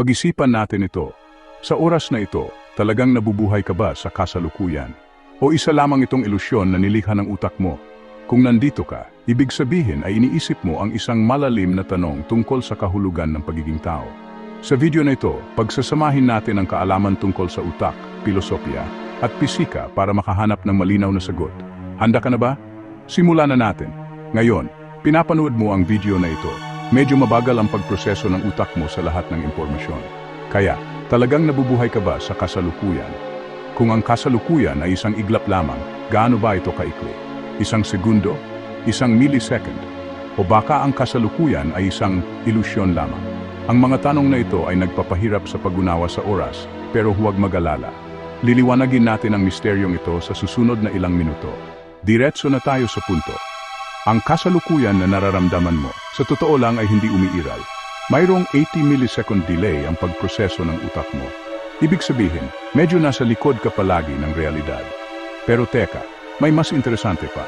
Pag-isipan natin ito. Sa oras na ito, talagang nabubuhay ka ba sa kasalukuyan? O isa lamang itong ilusyon na nilikha ng utak mo? Kung nandito ka, ibig sabihin ay iniisip mo ang isang malalim na tanong tungkol sa kahulugan ng pagiging tao. Sa video na ito, pagsasamahin natin ang kaalaman tungkol sa utak, pilosopya, at pisika para makahanap ng malinaw na sagot. Handa ka na ba? Simulan na natin. Ngayon, pinapanood mo ang video na ito. Medyo mabagal ang pagproseso ng utak mo sa lahat ng impormasyon. Kaya, talagang nabubuhay ka ba sa kasalukuyan? Kung ang kasalukuyan ay isang iglap lamang, gaano ba ito kaikli? Isang segundo? Isang millisecond? O baka ang kasalukuyan ay isang ilusyon lamang? Ang mga tanong na ito ay nagpapahirap sa pag-unawa sa oras, pero huwag mag-alala. Liliwanagin natin ang misteryong ito sa susunod na ilang minuto. Diretso na tayo sa punto. Ang kasalukuyan na nararamdaman mo, sa totoo lang ay hindi umiiral. Mayroong 80 millisecond delay ang pagproseso ng utak mo. Ibig sabihin, medyo nasa likod ka palagi ng realidad. Pero teka, may mas interesante pa.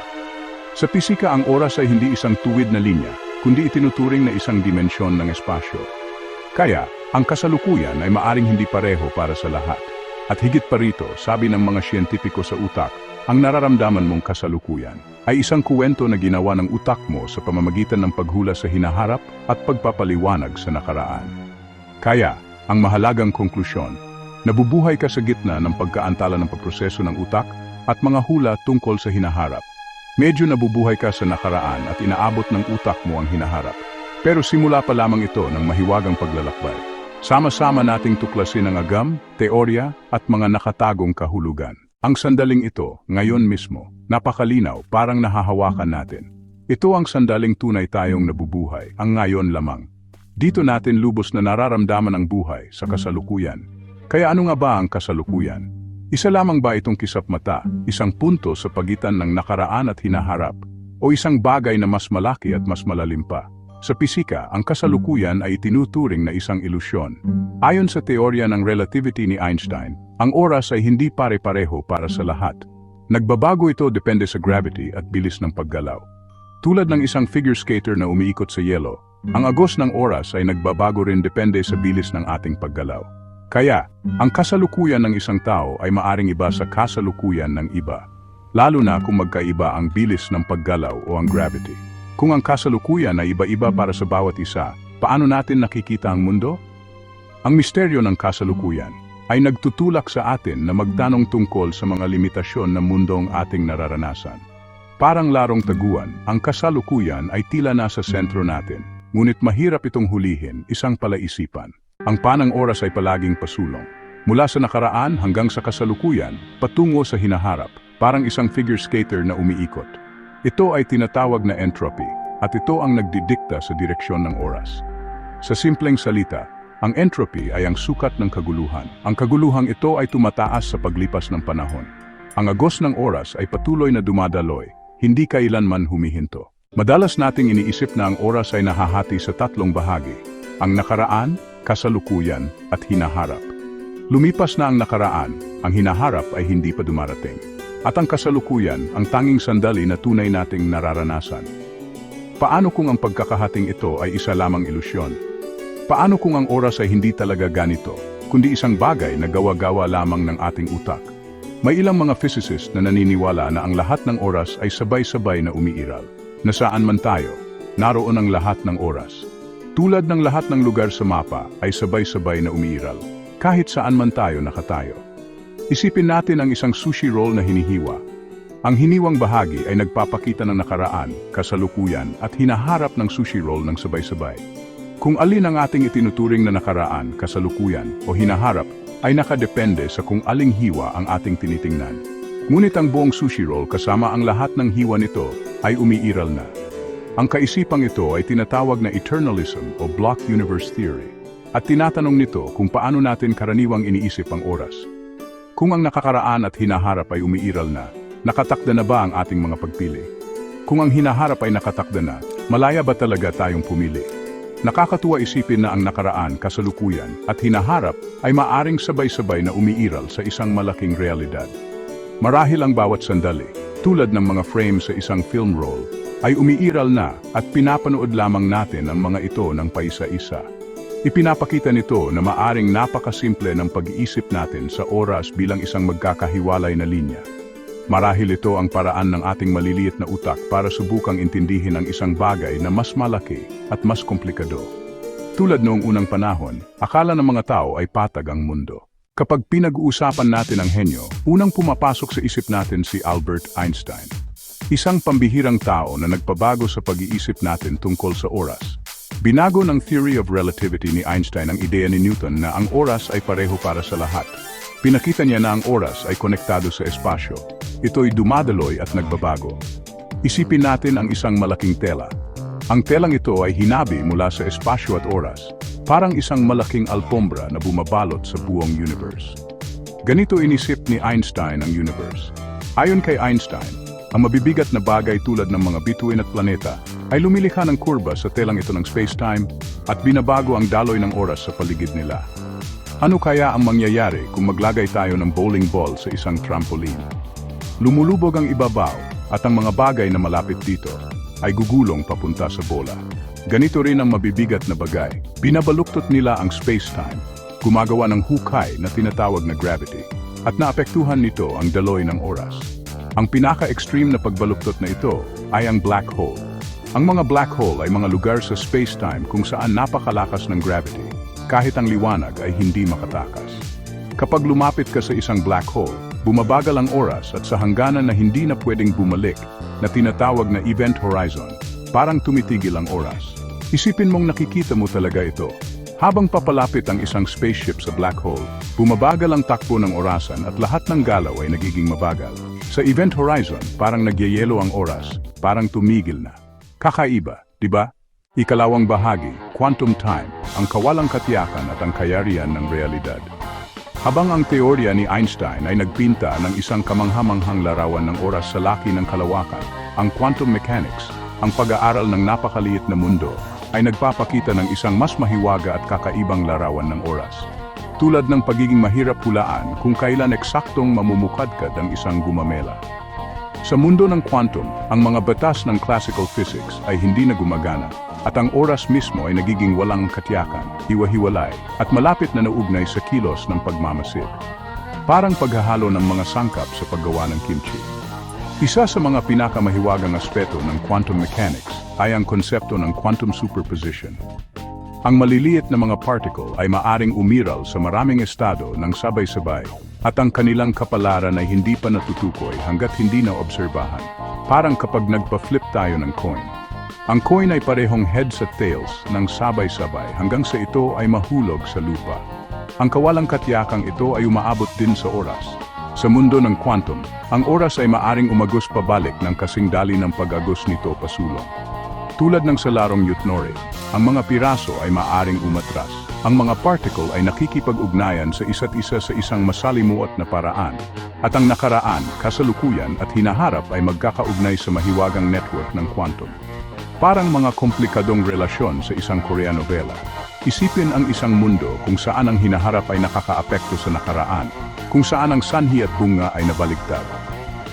Sa pisika ang oras ay hindi isang tuwid na linya, kundi itinuturing na isang dimensyon ng espasyo. Kaya, ang kasalukuyan ay maaring hindi pareho para sa lahat. At higit pa rito, sabi ng mga siyentipiko sa utak, ang nararamdaman mong kasalukuyan ay isang kuwento na ginawa ng utak mo sa pamamagitan ng paghula sa hinaharap at pagpapaliwanag sa nakaraan. Kaya, ang mahalagang konklusyon, nabubuhay ka sa gitna ng pagkaantala ng pagproseso ng utak at mga hula tungkol sa hinaharap. Medyo nabubuhay ka sa nakaraan at inaabot ng utak mo ang hinaharap. Pero simula pa lamang ito ng mahiwagang paglalakbay. Sama-sama nating tuklasin ang agam, teorya at mga nakatagong kahulugan. Ang sandaling ito, ngayon mismo, napakalinaw, parang nahahawakan natin. Ito ang sandaling tunay tayong nabubuhay, ang ngayon lamang. Dito natin lubos na nararamdaman ang buhay sa kasalukuyan. Kaya ano nga ba ang kasalukuyan? Isa lamang ba itong kisap mata, isang punto sa pagitan ng nakaraan at hinaharap, o isang bagay na mas malaki at mas malalim pa? Sa pisika, ang kasalukuyan ay tinuturing na isang ilusyon. Ayon sa teorya ng relativity ni Einstein, ang oras ay hindi pare-pareho para sa lahat. Nagbabago ito depende sa gravity at bilis ng paggalaw. Tulad ng isang figure skater na umiikot sa yelo, ang agos ng oras ay nagbabago rin depende sa bilis ng ating paggalaw. Kaya, ang kasalukuyan ng isang tao ay maaring iba sa kasalukuyan ng iba, lalo na kung magkaiba ang bilis ng paggalaw o ang gravity. Kung ang kasalukuyan ay iba-iba para sa bawat isa, paano natin nakikita ang mundo? Ang misteryo ng kasalukuyan ay nagtutulak sa atin na magtanong tungkol sa mga limitasyon ng mundong ating nararanasan. Parang larong taguan, ang kasalukuyan ay tila nasa sentro natin, ngunit mahirap itong hulihin, isang palaisipan. Ang panang oras ay palaging pasulong. Mula sa nakaraan hanggang sa kasalukuyan, patungo sa hinaharap, parang isang figure skater na umiikot. Ito ay tinatawag na entropy, at ito ang nagdidikta sa direksyon ng oras. Sa simpleng salita, ang entropy ay ang sukat ng kaguluhan. Ang kaguluhang ito ay tumataas sa paglipas ng panahon. Ang agos ng oras ay patuloy na dumadaloy, hindi kailanman humihinto. Madalas nating iniisip na ang oras ay nahahati sa tatlong bahagi, ang nakaraan, kasalukuyan, at hinaharap. Lumipas na ang nakaraan, ang hinaharap ay hindi pa dumarating. At ang kasalukuyan, ang tanging sandali na tunay nating nararanasan. Paano kung ang pagkakahating ito ay isa lamang ilusyon? Paano kung ang oras ay hindi talaga ganito, kundi isang bagay na gawa-gawa lamang ng ating utak? May ilang mga physicists na naniniwala na ang lahat ng oras ay sabay-sabay na umiiral. Nasaan man tayo, naroon ang lahat ng oras. Tulad ng lahat ng lugar sa mapa ay sabay-sabay na umiiral, kahit saan man tayo nakatayo. Isipin natin ang isang sushi roll na hinihiwa. Ang hiniwang bahagi ay nagpapakita ng nakaraan, kasalukuyan at hinaharap ng sushi roll ng sabay-sabay. Kung alin ang ating itinuturing na nakaraan, kasalukuyan o hinaharap ay nakadepende sa kung aling hiwa ang ating tinitingnan. Ngunit ang buong sushi roll kasama ang lahat ng hiwa nito ay umiiral na. Ang kaisipang ito ay tinatawag na eternalism o block universe theory at tinatanong nito kung paano natin karaniwang iniisip ang oras. Kung ang nakakaraan at hinaharap ay umiiral na, nakatakda na ba ang ating mga pagpili? Kung ang hinaharap ay nakatakda na, malaya ba talaga tayong pumili? Nakakatuwa isipin na ang nakaraan, kasalukuyan at hinaharap ay maaring sabay-sabay na umiiral sa isang malaking realidad. Marahil ang bawat sandali, tulad ng mga frame sa isang film roll, ay umiiral na at pinapanood lamang natin ang mga ito ng paisa-isa. Ipinapakita nito na maaring napakasimple ng pag-iisip natin sa oras bilang isang magkakahiwalay na linya. Marahil ito ang paraan ng ating maliliit na utak para subukang intindihin ang isang bagay na mas malaki at mas komplikado. Tulad noong unang panahon, akala ng mga tao ay patag ang mundo. Kapag pinag-uusapan natin ang henyo, unang pumapasok sa isip natin si Albert Einstein. Isang pambihirang tao na nagpabago sa pag-iisip natin tungkol sa oras. Binago ng theory of relativity ni Einstein ang ideya ni Newton na ang oras ay pareho para sa lahat. Pinakita niya na ang oras ay konektado sa espasyo. Ito'y dumadaloy at nagbabago. Isipin natin ang isang malaking tela. Ang telang ito ay hinabi mula sa espasyo at oras, parang isang malaking alpombra na bumabalot sa buong universe. Ganito inisip ni Einstein ang universe. Ayon kay Einstein, ang mabibigat na bagay tulad ng mga bituin at planeta ay lumilikha ng kurba sa telang ito ng space-time at binabago ang daloy ng oras sa paligid nila. Ano kaya ang mangyayari kung maglagay tayo ng bowling ball sa isang trampoline? Lumulubog ang ibabaw at ang mga bagay na malapit dito ay gugulong papunta sa bola. Ganito rin ang mabibigat na bagay. Binabaluktot nila ang space-time, gumagawa ng hukay na tinatawag na gravity, at naapektuhan nito ang daloy ng oras. Ang pinaka-extreme na pagbaluktot na ito ay ang black hole. Ang mga black hole ay mga lugar sa space-time kung saan napakalakas ng gravity, kahit ang liwanag ay hindi makatakas. Kapag lumapit ka sa isang black hole, bumabagal ang oras at sa hangganan na hindi na pwedeng bumalik na tinatawag na event horizon, parang tumitigil ang oras. Isipin mong nakikita mo talaga ito. Habang papalapit ang isang spaceship sa black hole, bumabagal ang takbo ng orasan at lahat ng galaw ay nagiging mabagal. Sa event horizon, parang nagyayelo ang oras, parang tumigil na. Kakaiba, di ba? Ikalawang bahagi, quantum time, ang kawalang katiyakan at ang kayarian ng realidad. Habang ang teorya ni Einstein ay nagpinta ng isang kamanghamanghang larawan ng oras sa laki ng kalawakan, ang quantum mechanics, ang pag-aaral ng napakaliit na mundo, ay nagpapakita ng isang mas mahiwaga at kakaibang larawan ng oras. Tulad ng pagiging mahirap hulaan kung kailan eksaktong mamumukadkad ang isang gumamela. Sa mundo ng quantum, ang mga batas ng classical physics ay hindi na gumagana at ang oras mismo ay nagiging walang katiyakan, hiwa-hiwalay at malapit na naugnay sa kilos ng pagmamasid. Parang paghahalo ng mga sangkap sa paggawa ng kimchi. Isa sa mga pinakamahiwagang aspeto ng quantum mechanics ay ang konsepto ng quantum superposition. Ang maliliit na mga particle ay maaring umiral sa maraming estado ng sabay-sabay at ang kanilang kapalaran ay hindi pa natutukoy hanggat hindi na obserbahan. Parang kapag nagpa-flip tayo ng coin. Ang coin ay parehong heads at tails ng sabay-sabay hanggang sa ito ay mahulog sa lupa. Ang kawalang katyakang ito ay umaabot din sa oras. Sa mundo ng quantum, ang oras ay maaring umagos pabalik ng kasing dali ng pag-agos nito pasulong. Tulad ng sa larong Yutnori, ang mga piraso ay maaring umatras. Ang mga particle ay nakikipag-ugnayan sa isa't isa sa isang masalimuot na paraan. At ang nakaraan, kasalukuyan at hinaharap ay magkakaugnay sa mahiwagang network ng quantum. Parang mga komplikadong relasyon sa isang Korean novela. Isipin ang isang mundo kung saan ang hinaharap ay nakakaapekto sa nakaraan, kung saan ang sanhi at bunga ay nabaligtad.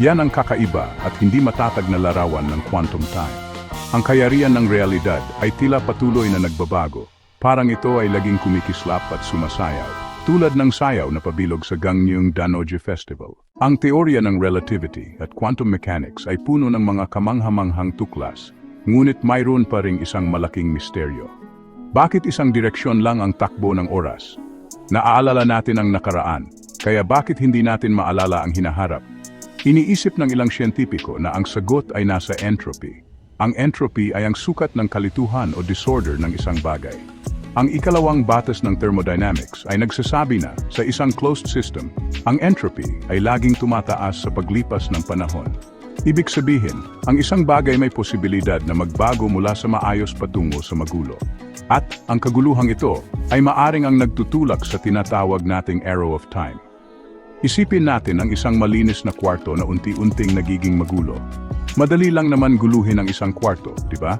Yan ang kakaiba at hindi matatag na larawan ng quantum time. Ang kayarian ng realidad ay tila patuloy na nagbabago. Parang ito ay laging kumikislap at sumasayaw, tulad ng sayaw na pabilog sa Gangneung Danoje Festival. Ang teorya ng relativity at quantum mechanics ay puno ng mga kamanghamanghang tuklas, ngunit mayroon pa ring isang malaking misteryo. Bakit isang direksyon lang ang takbo ng oras? Naaalala natin ang nakaraan, kaya bakit hindi natin maalala ang hinaharap? Iniisip ng ilang siyentipiko na ang sagot ay nasa entropy. Ang entropy ay ang sukat ng kalituhan o disorder ng isang bagay. Ang ikalawang batas ng thermodynamics ay nagsasabi na sa isang closed system, ang entropy ay laging tumataas sa paglipas ng panahon. Ibig sabihin, ang isang bagay may posibilidad na magbago mula sa maayos patungo sa magulo. At ang kaguluhang ito ay maaring ang nagtutulak sa tinatawag nating arrow of time. Isipin natin ang isang malinis na kwarto na unti-unting nagiging magulo. Madali lang naman guluhin ang isang kwarto, di ba?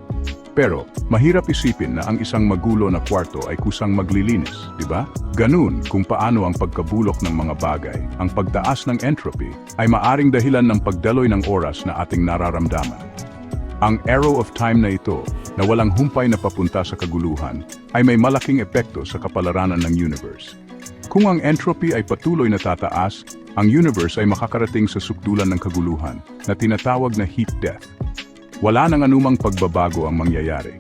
Pero, mahirap isipin na ang isang magulo na kwarto ay kusang maglilinis, di ba? Ganun kung paano ang pagkabulok ng mga bagay, ang pagtaas ng entropy, ay maaring dahilan ng pagdaloy ng oras na ating nararamdaman. Ang arrow of time na ito, na walang humpay na papunta sa kaguluhan, ay may malaking epekto sa kapalaranan ng universe. Kung ang entropy ay patuloy na tataas, ang universe ay makakarating sa sukdulan ng kaguluhan na tinatawag na heat death. Wala nang anumang pagbabago ang mangyayari.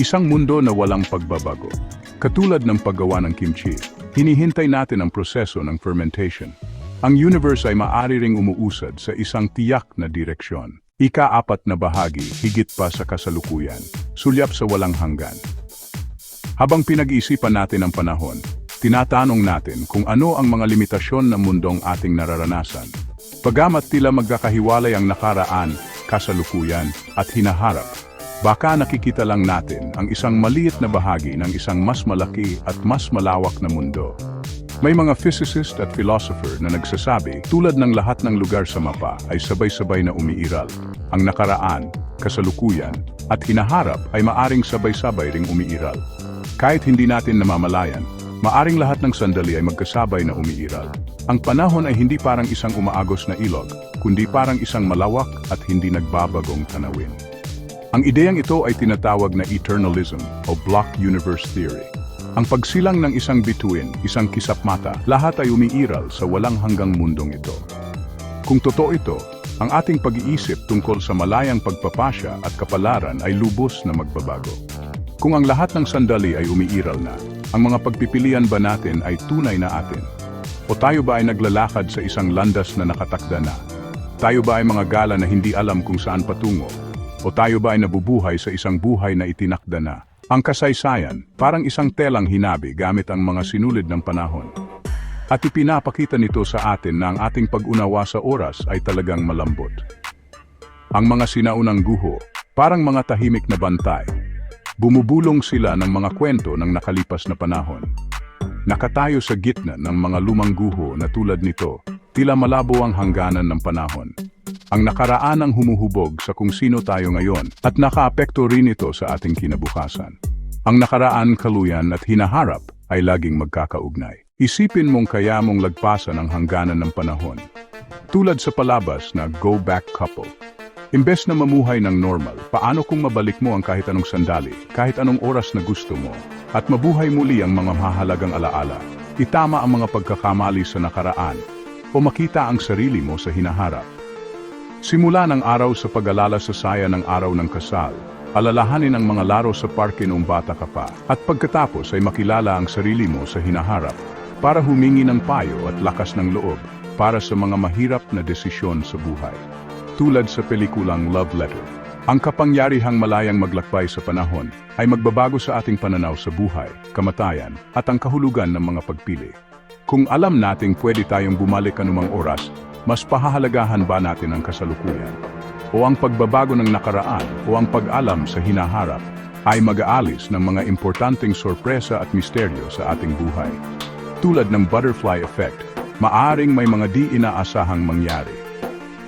Isang mundo na walang pagbabago. Katulad ng paggawa ng kimchi, hinihintay natin ang proseso ng fermentation. Ang universe ay maaari ring umuusad sa isang tiyak na direksyon. Ika-apat na bahagi, higit pa sa kasalukuyan, sulyap sa walang hanggan. Habang pinag-iisipan natin ang panahon, tinatanong natin kung ano ang mga limitasyon ng mundong ating nararanasan. Pagamat tila magkakahiwalay ang nakaraan, kasalukuyan, at hinaharap, baka nakikita lang natin ang isang maliit na bahagi ng isang mas malaki at mas malawak na mundo. May mga physicist at philosopher na nagsasabi tulad ng lahat ng lugar sa mapa ay sabay-sabay na umiiral. Ang nakaraan, kasalukuyan, at hinaharap ay maaring sabay-sabay ring umiiral. Kahit hindi natin namamalayan, maaring lahat ng sandali ay magkasabay na umiiral. Ang panahon ay hindi parang isang umaagos na ilog, kundi parang isang malawak at hindi nagbabagong tanawin. Ang ideyang ito ay tinatawag na eternalism o block universe theory. Ang pagsilang ng isang bituin, isang kisap mata, lahat ay umiiral sa walang hanggang mundong ito. Kung totoo ito, ang ating pag-iisip tungkol sa malayang pagpapasya at kapalaran ay lubos na magbabago. Kung ang lahat ng sandali ay umiiral na, ang mga pagpipilian ba natin ay tunay na atin? O tayo ba ay naglalakad sa isang landas na nakatakda na? Tayo ba ay mga gala na hindi alam kung saan patungo? O tayo ba ay nabubuhay sa isang buhay na itinakda na? Ang kasaysayan, parang isang telang hinabi gamit ang mga sinulid ng panahon. At ipinapakita nito sa atin na ang ating pag-unawa sa oras ay talagang malambot. Ang mga sinaunang guho, parang mga tahimik na bantay, bumubulong sila ng mga kwento ng nakalipas na panahon. Nakatayo sa gitna ng mga lumang guho na tulad nito, tila malabo ang hangganan ng panahon. Ang nakaraan ang humuhubog sa kung sino tayo ngayon at nakaapekto rin ito sa ating kinabukasan. Ang nakaraan, kaluyan at hinaharap ay laging magkakaugnay. Isipin mong kaya mong lagpasan ang hangganan ng panahon. Tulad sa palabas na Go Back Couple. Imbes na mamuhay ng normal, paano kung mabalik mo ang kahit anong sandali, kahit anong oras na gusto mo, at mabuhay muli ang mga mahalagang alaala, itama ang mga pagkakamali sa nakaraan, o makita ang sarili mo sa hinaharap. Simula ng araw sa pag-alala sa saya ng araw ng kasal, alalahanin ang mga laro sa parke noong bata ka pa, at pagkatapos ay makilala ang sarili mo sa hinaharap para humingi ng payo at lakas ng loob para sa mga mahirap na desisyon sa buhay. Tulad sa pelikulang Love Letter, ang kapangyarihang malayang maglakbay sa panahon ay magbabago sa ating pananaw sa buhay, kamatayan, at ang kahulugan ng mga pagpili. Kung alam nating pwede tayong bumalik anumang oras, mas pahahalagahan ba natin ang kasalukuyan? O ang pagbabago ng nakaraan o ang pag-alam sa hinaharap ay mag-aalis ng mga importanteng sorpresa at misteryo sa ating buhay. Tulad ng butterfly effect, maaring may mga di inaasahang mangyari.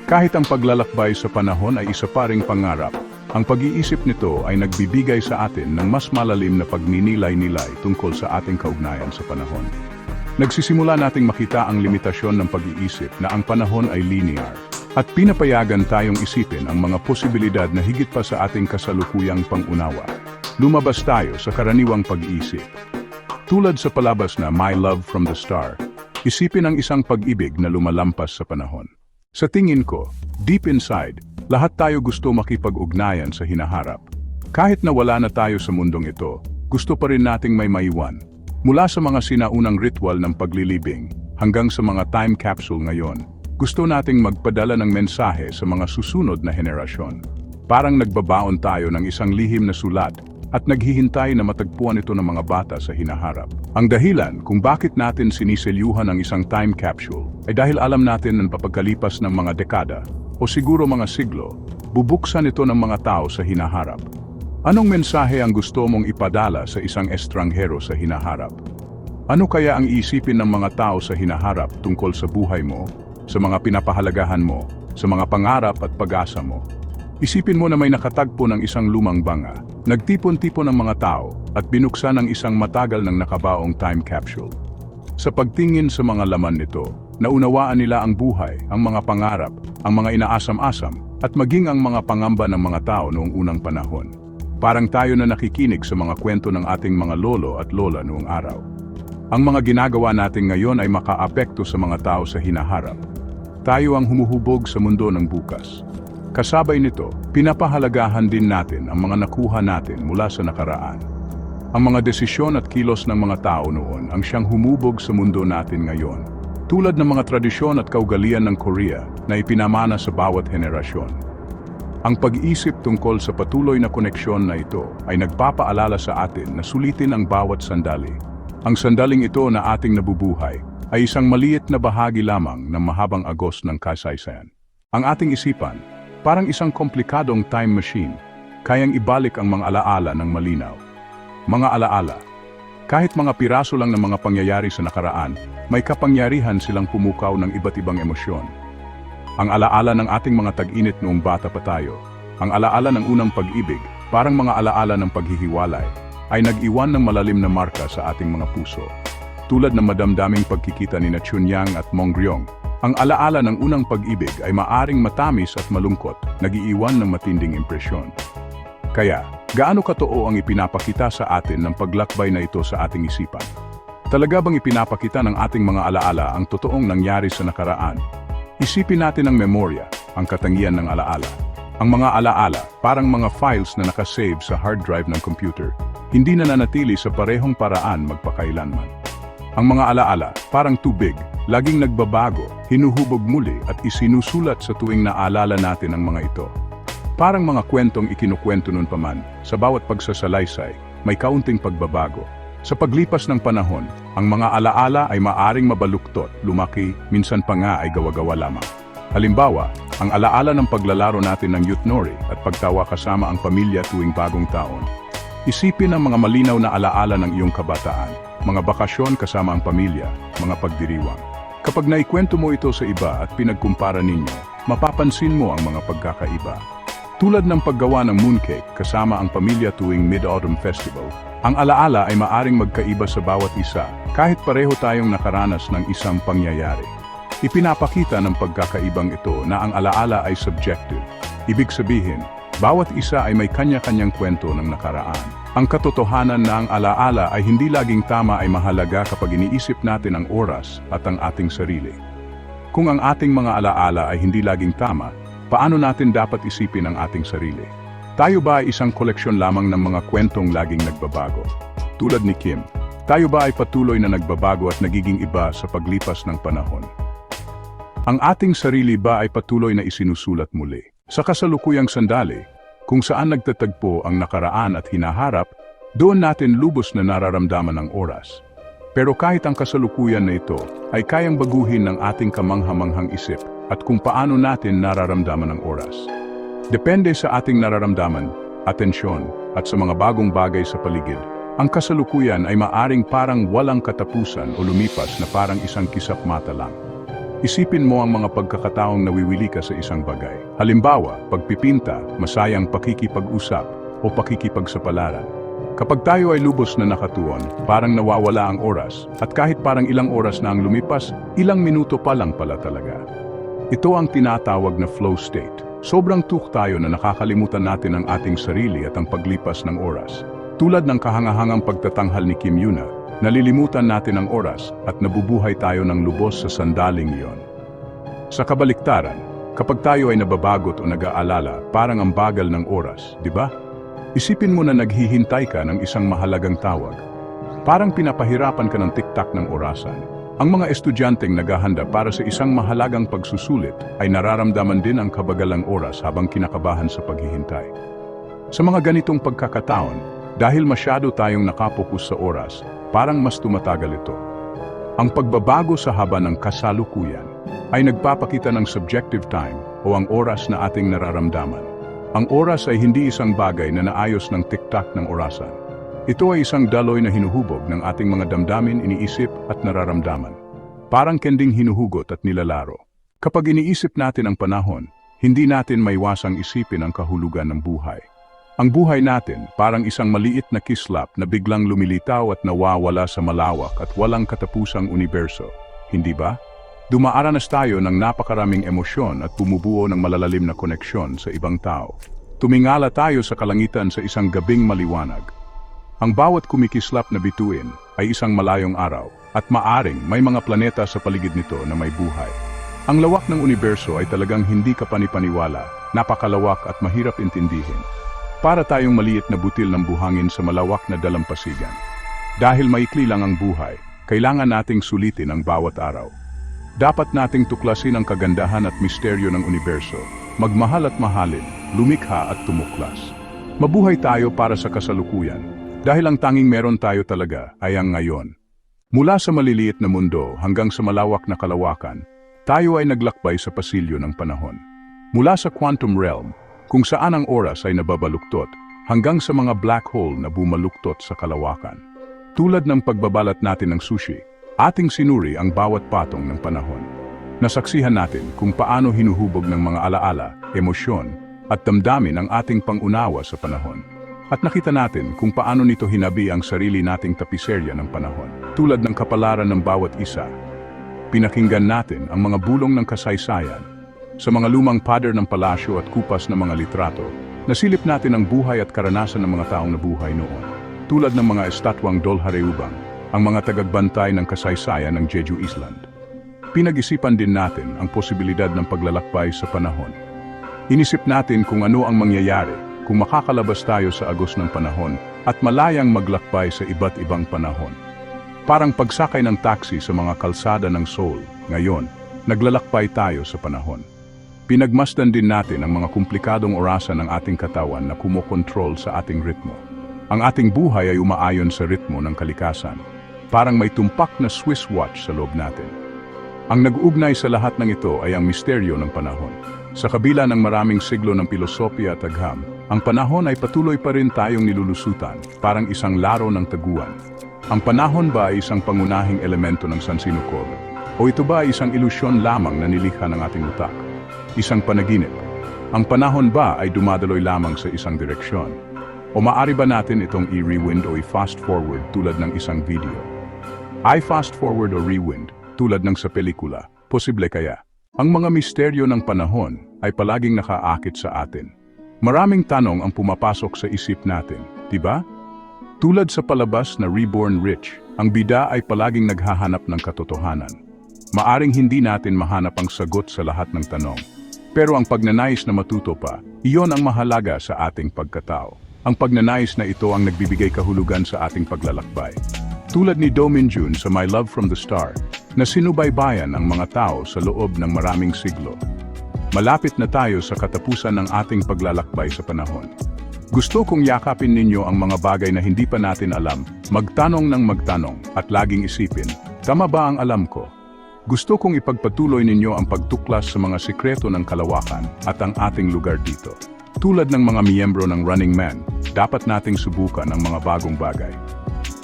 Kahit ang paglalakbay sa panahon ay isa pa pangarap, ang pag-iisip nito ay nagbibigay sa atin ng mas malalim na pagninilay-nilay tungkol sa ating kaugnayan sa panahon. Nagsisimula nating makita ang limitasyon ng pag-iisip na ang panahon ay linear at pinapayagan tayong isipin ang mga posibilidad na higit pa sa ating kasalukuyang pangunawa. Lumabas tayo sa karaniwang pag-iisip. Tulad sa palabas na My Love from the Star, isipin ang isang pag-ibig na lumalampas sa panahon. Sa tingin ko, deep inside, lahat tayo gusto makipag-ugnayan sa hinaharap. Kahit na wala na tayo sa mundong ito, gusto pa rin nating may maiwan Mula sa mga sinaunang ritual ng paglilibing hanggang sa mga time capsule ngayon, gusto nating magpadala ng mensahe sa mga susunod na henerasyon. Parang nagbabaon tayo ng isang lihim na sulat at naghihintay na matagpuan ito ng mga bata sa hinaharap. Ang dahilan kung bakit natin siniselyuhan ang isang time capsule ay dahil alam natin ng papagkalipas ng mga dekada o siguro mga siglo, bubuksan ito ng mga tao sa hinaharap Anong mensahe ang gusto mong ipadala sa isang estranghero sa hinaharap? Ano kaya ang isipin ng mga tao sa hinaharap tungkol sa buhay mo, sa mga pinapahalagahan mo, sa mga pangarap at pag-asa mo? Isipin mo na may nakatagpo ng isang lumang banga, nagtipon-tipon ng mga tao at binuksan ng isang matagal ng nakabaong time capsule. Sa pagtingin sa mga laman nito, naunawaan nila ang buhay, ang mga pangarap, ang mga inaasam-asam, at maging ang mga pangamba ng mga tao noong unang panahon. Parang tayo na nakikinig sa mga kwento ng ating mga lolo at lola noong araw. Ang mga ginagawa natin ngayon ay makaapekto sa mga tao sa hinaharap. Tayo ang humuhubog sa mundo ng bukas. Kasabay nito, pinapahalagahan din natin ang mga nakuha natin mula sa nakaraan. Ang mga desisyon at kilos ng mga tao noon ang siyang humubog sa mundo natin ngayon. Tulad ng mga tradisyon at kaugalian ng Korea na ipinamana sa bawat henerasyon. Ang pag-iisip tungkol sa patuloy na koneksyon na ito ay nagpapaalala sa atin na sulitin ang bawat sandali. Ang sandaling ito na ating nabubuhay ay isang maliit na bahagi lamang ng mahabang agos ng kasaysayan. Ang ating isipan, parang isang komplikadong time machine, kayang ibalik ang mga alaala ng malinaw. Mga alaala, kahit mga piraso lang ng mga pangyayari sa nakaraan, may kapangyarihan silang pumukaw ng iba't ibang emosyon. Ang alaala ng ating mga tag-init noong bata pa tayo, ang alaala ng unang pag-ibig, parang mga alaala ng paghihiwalay, ay nag-iwan ng malalim na marka sa ating mga puso. Tulad ng madamdaming pagkikita ni na Chunyang at Mongryong, ang alaala ng unang pag-ibig ay maaring matamis at malungkot, nag-iiwan ng matinding impresyon. Kaya, gaano katoo ang ipinapakita sa atin ng paglakbay na ito sa ating isipan? Talaga bang ipinapakita ng ating mga alaala ang totoong nangyari sa nakaraan Isipin natin ang memorya, ang katangian ng alaala. Ang mga alaala, parang mga files na nakasave sa hard drive ng computer, hindi na nanatili sa parehong paraan magpakailanman. Ang mga alaala, parang tubig, laging nagbabago, hinuhubog muli at isinusulat sa tuwing naalala natin ang mga ito. Parang mga kwentong ikinukwento nun paman, sa bawat pagsasalaysay, may kaunting pagbabago, sa paglipas ng panahon, ang mga alaala ay maaring mabaluktot, lumaki, minsan pa nga ay gawa-gawa lamang. Halimbawa, ang alaala ng paglalaro natin ng Yutnori at pagtawa kasama ang pamilya tuwing bagong taon. Isipin ang mga malinaw na alaala ng iyong kabataan, mga bakasyon kasama ang pamilya, mga pagdiriwang. Kapag naikwento mo ito sa iba at pinagkumpara ninyo, mapapansin mo ang mga pagkakaiba. Tulad ng paggawa ng mooncake kasama ang pamilya tuwing Mid-Autumn Festival, ang alaala ay maaring magkaiba sa bawat isa kahit pareho tayong nakaranas ng isang pangyayari. Ipinapakita ng pagkakaibang ito na ang alaala ay subjective. Ibig sabihin, bawat isa ay may kanya-kanyang kwento ng nakaraan. Ang katotohanan na ang alaala ay hindi laging tama ay mahalaga kapag iniisip natin ang oras at ang ating sarili. Kung ang ating mga alaala ay hindi laging tama, paano natin dapat isipin ang ating sarili? Tayo ba ay isang koleksyon lamang ng mga kwentong laging nagbabago? Tulad ni Kim, tayo ba ay patuloy na nagbabago at nagiging iba sa paglipas ng panahon? Ang ating sarili ba ay patuloy na isinusulat muli? Sa kasalukuyang sandali, kung saan nagtatagpo ang nakaraan at hinaharap, doon natin lubos na nararamdaman ang oras. Pero kahit ang kasalukuyan na ito ay kayang baguhin ng ating kamanghamanghang isip at kung paano natin nararamdaman ang oras. Depende sa ating nararamdaman, atensyon, at sa mga bagong bagay sa paligid. Ang kasalukuyan ay maaring parang walang katapusan o lumipas na parang isang kisap mata lang. Isipin mo ang mga pagkakataong nawiwili ka sa isang bagay. Halimbawa, pagpipinta, masayang pakikipag-usap, o pakikipagsapalaran. Kapag tayo ay lubos na nakatuon, parang nawawala ang oras, at kahit parang ilang oras na ang lumipas, ilang minuto pa lang pala talaga. Ito ang tinatawag na flow state. Sobrang tuk tayo na nakakalimutan natin ang ating sarili at ang paglipas ng oras. Tulad ng kahangahangang pagtatanghal ni Kim Yuna, nalilimutan natin ang oras at nabubuhay tayo ng lubos sa sandaling iyon. Sa kabaliktaran, kapag tayo ay nababagot o nag-aalala, parang ang bagal ng oras, di ba? Isipin mo na naghihintay ka ng isang mahalagang tawag. Parang pinapahirapan ka ng tiktak ng orasan. Ang mga estudyanteng naghahanda para sa isang mahalagang pagsusulit ay nararamdaman din ang kabagalang oras habang kinakabahan sa paghihintay. Sa mga ganitong pagkakataon, dahil masyado tayong nakapokus sa oras, parang mas tumatagal ito. Ang pagbabago sa haba ng kasalukuyan ay nagpapakita ng subjective time o ang oras na ating nararamdaman. Ang oras ay hindi isang bagay na naayos ng tiktak ng orasan. Ito ay isang daloy na hinuhubog ng ating mga damdamin, iniisip at nararamdaman. Parang kending hinuhugot at nilalaro. Kapag iniisip natin ang panahon, hindi natin maiwasang isipin ang kahulugan ng buhay. Ang buhay natin parang isang maliit na kislap na biglang lumilitaw at nawawala sa malawak at walang katapusang universo. Hindi ba? Dumaaranas tayo ng napakaraming emosyon at bumubuo ng malalalim na koneksyon sa ibang tao. Tumingala tayo sa kalangitan sa isang gabing maliwanag. Ang bawat kumikislap na bituin ay isang malayong araw at maaring may mga planeta sa paligid nito na may buhay. Ang lawak ng universo ay talagang hindi kapanipaniwala, napakalawak at mahirap intindihin. Para tayong maliit na butil ng buhangin sa malawak na dalampasigan. Dahil maikli lang ang buhay, kailangan nating sulitin ang bawat araw. Dapat nating tuklasin ang kagandahan at misteryo ng universo, magmahal at mahalin, lumikha at tumuklas. Mabuhay tayo para sa kasalukuyan, dahil ang tanging meron tayo talaga ay ang ngayon. Mula sa maliliit na mundo hanggang sa malawak na kalawakan, tayo ay naglakbay sa pasilyo ng panahon. Mula sa quantum realm, kung saan ang oras ay nababaluktot, hanggang sa mga black hole na bumaluktot sa kalawakan. Tulad ng pagbabalat natin ng sushi, ating sinuri ang bawat patong ng panahon. Nasaksihan natin kung paano hinuhubog ng mga alaala, emosyon, at damdamin ang ating pangunawa sa panahon. At nakita natin kung paano nito hinabi ang sarili nating tapiserya ng panahon. Tulad ng kapalaran ng bawat isa, pinakinggan natin ang mga bulong ng kasaysayan. Sa mga lumang pader ng palasyo at kupas ng mga litrato, nasilip natin ang buhay at karanasan ng mga taong nabuhay noon. Tulad ng mga estatwang Dolhareubang, ang mga tagagbantay ng kasaysayan ng Jeju Island. Pinag-isipan din natin ang posibilidad ng paglalakbay sa panahon. Inisip natin kung ano ang mangyayari kung makakalabas tayo sa agos ng panahon at malayang maglakbay sa iba't ibang panahon. Parang pagsakay ng taxi sa mga kalsada ng Seoul, ngayon, naglalakbay tayo sa panahon. Pinagmasdan din natin ang mga komplikadong orasan ng ating katawan na kumokontrol sa ating ritmo. Ang ating buhay ay umaayon sa ritmo ng kalikasan. Parang may tumpak na Swiss watch sa loob natin. Ang nag-uugnay sa lahat ng ito ay ang misteryo ng panahon. Sa kabila ng maraming siglo ng pilosopiya at agham, ang panahon ay patuloy pa rin tayong nilulusutan, parang isang laro ng taguan. Ang panahon ba ay isang pangunahing elemento ng sansinukob? O ito ba ay isang ilusyon lamang na nilikha ng ating utak? Isang panaginip? Ang panahon ba ay dumadaloy lamang sa isang direksyon? O maari ba natin itong i-rewind o i-fast forward tulad ng isang video? I-fast forward o rewind tulad ng sa pelikula, posible kaya? Ang mga misteryo ng panahon ay palaging nakaakit sa atin. Maraming tanong ang pumapasok sa isip natin, di ba? Tulad sa palabas na Reborn Rich, ang bida ay palaging naghahanap ng katotohanan. Maaring hindi natin mahanap ang sagot sa lahat ng tanong. Pero ang pagnanais na matuto pa, iyon ang mahalaga sa ating pagkatao. Ang pagnanais na ito ang nagbibigay kahulugan sa ating paglalakbay. Tulad ni Do Min Jun sa My Love from the Star, na sinubaybayan ang mga tao sa loob ng maraming siglo. Malapit na tayo sa katapusan ng ating paglalakbay sa panahon. Gusto kong yakapin ninyo ang mga bagay na hindi pa natin alam, magtanong ng magtanong, at laging isipin, tama ba ang alam ko? Gusto kong ipagpatuloy ninyo ang pagtuklas sa mga sikreto ng kalawakan at ang ating lugar dito. Tulad ng mga miyembro ng Running Man, dapat nating subukan ang mga bagong bagay.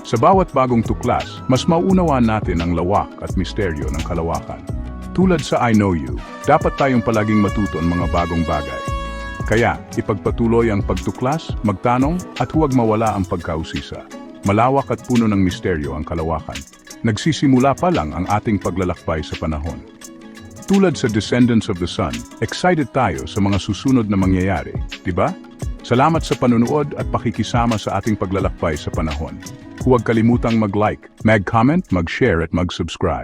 Sa bawat bagong tuklas, mas mauunawaan natin ang lawak at misteryo ng kalawakan. Tulad sa I Know You, dapat tayong palaging matuto mga bagong bagay. Kaya, ipagpatuloy ang pagtuklas, magtanong, at huwag mawala ang pagkausisa. Malawak at puno ng misteryo ang kalawakan. Nagsisimula pa lang ang ating paglalakbay sa panahon. Tulad sa Descendants of the Sun, excited tayo sa mga susunod na mangyayari, di ba? Salamat sa panunood at pakikisama sa ating paglalakbay sa panahon. Huwag kalimutang mag-like, mag-comment, mag-share at mag-subscribe.